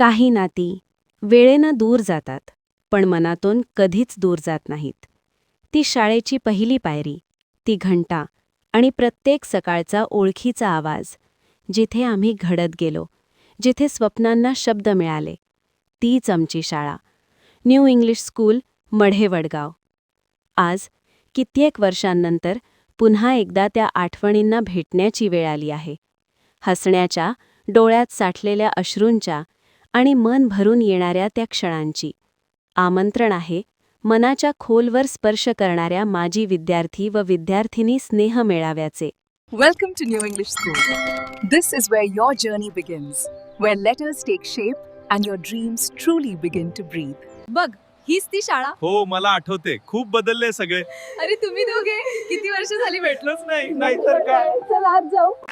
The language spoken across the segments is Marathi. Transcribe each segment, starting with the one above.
काही नाती वेळेनं दूर जातात पण मनातून कधीच दूर जात नाहीत. ती शाळेची पहिली पायरी ती घंटा आणि प्रत्येक सकाळचा ओळखीचा आवाज जिथे आम्ही घडत गेलो जिथे स्वप्नांना शब्द मिळाले तीच आमची शाळा. New English school Madhe Vadgaon आज कित्येक वर्षांनंतर पुन्हा एकदा त्या आठवणींना भेटण्याची वेळ आली आहे. हसण्याच्या डोळ्यात साठलेल्या अश्रूंच्या आणि मन भरून येणाऱ्या त्या क्षणांची. आमंत्रण आहे मनाच्या खोलवर स्पर्श करणाऱ्या माजी विद्यार्थी व विद्यार्थिनी स्नेह मेळाव्याचे. Welcome to New English School. This is where your journey begins, where letters take shape and your dreams truly begin to breathe. बघ हीच ती शाळा. हो मला आठवते. खूप बदलले सगळे. अरे तुम्ही दोघे? किती वर्ष झाली भेटलोच नाही. नाहीतर काय?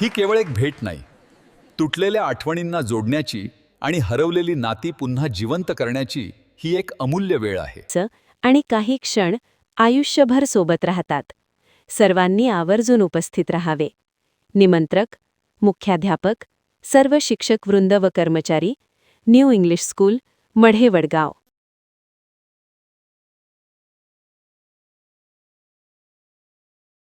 ही केवळ एक भेट नाही. तुटलेल्या आठवणींना जोडण्याची आणि हरवलेली नाती पुन्हा जिवंत करण्याची ही एक अमूल्य वेळ आहे. आणि काही क्षण आयुष्यभर सोबत राहतात. सर्वांनी आवर्जून उपस्थित राहावे. निमंत्रक मुख्याध्यापक सर्व शिक्षक वृंद व कर्मचारी new English school Madhe Vadgaon.